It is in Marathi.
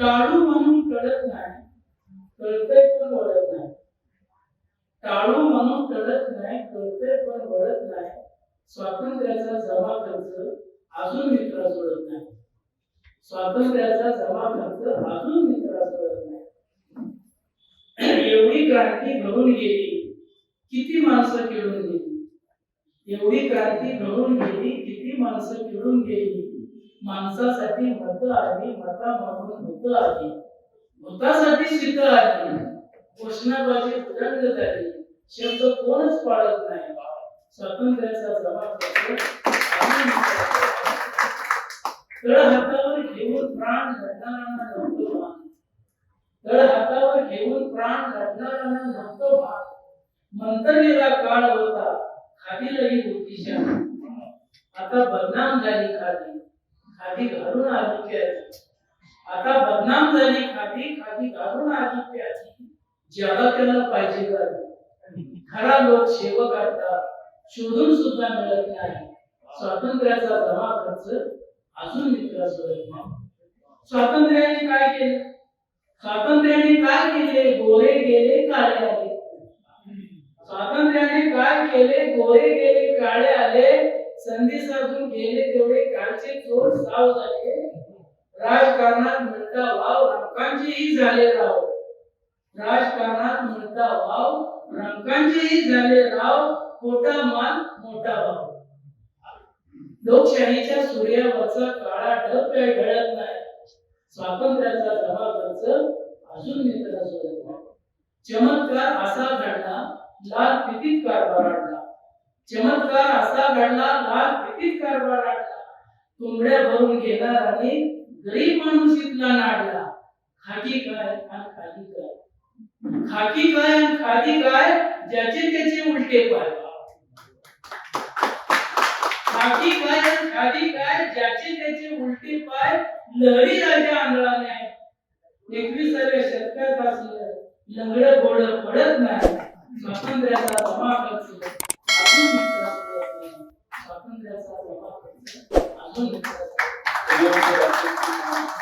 टाळू म्हणून कळत नाही कळतंय पण वळत नाही. टाळू म्हणून कळत नाही कळतंय पण वळत नाही. स्वातंत्र्याचा जमा खर्च अजून मित्रा सोडत नाही. स्वातंत्र्याचा जमा खर्च अजून मित्रा सोडत नाही. एवढी क्रांती घडून गेली किती माणसं खेळून गेली? एवढी क्रांती घडून गेली किती माणसं खेळून गेली? माणसासाठी मत आली मता म्हणून भूत आली भूतासाठी शीत आली घोषणाबाजी उदंड झाली. शब्द कोणच पाळत नाही. स्वातंत्र्याचा जमा तळ हातावर घेऊन प्राण घडणाऱ्यांना नव्हतो मान तळ हातावर घेऊन प्राण घडणाऱ्यांना नव्हतो मान मंतरलेला काळ होता. खादीलाही होती शान. आता बदनाम झाली खादी खादी घालून आली आता बदनाम झाली खादी खादी घालून आली प्याची ज्याला त्याला पाहिजे खरा लोक सेवक आता शोधून सुद्धा मिळत नाही. स्वातंत्र्याचा जमा खर्च अजून मित्र सोडत नाही स्वातंत्र्याने काय केले? स्वातंत्र्याने काय केले? गोरे गेले काळे आले. स्वातंत्र्याने काय केले? गोरे गेले काळे आले. संधी साधून गेले तेवढे काळचे चोर साव झाले. राजकारणात म्हणता वाव रंकांचेही झाले राव. राजकारणात म्हणता वाव रंकांचेही झाले राव. खोटा मान मोठा भाव. लोकशाहीच्या सूर्यावरचा काळा ढग काही घडत नाही? स्वातंत्र्याचा जमा खर्च अजून मित्र सोडत नाही. चमत्कार असा घडला लाल फितीत कारभार चमत्कार असा घडला लाल फितीत कारभार आणला तुंबड्या भरून गेला आणि गरीब माणूस इथला नाडला. खाकी काय आणि खाली काय? खाकी काय आणि खाली काय? ज्याचे त्याचे उलटे पाय. खाकी काय आणि खादी काय? ज्याचे त्याचे उलटे पाय लहरी राजा आंधळाने एकविसाव्या शतकात असलं लंगड गोड पडत नाही. स्वातंत्र्याचा ነው።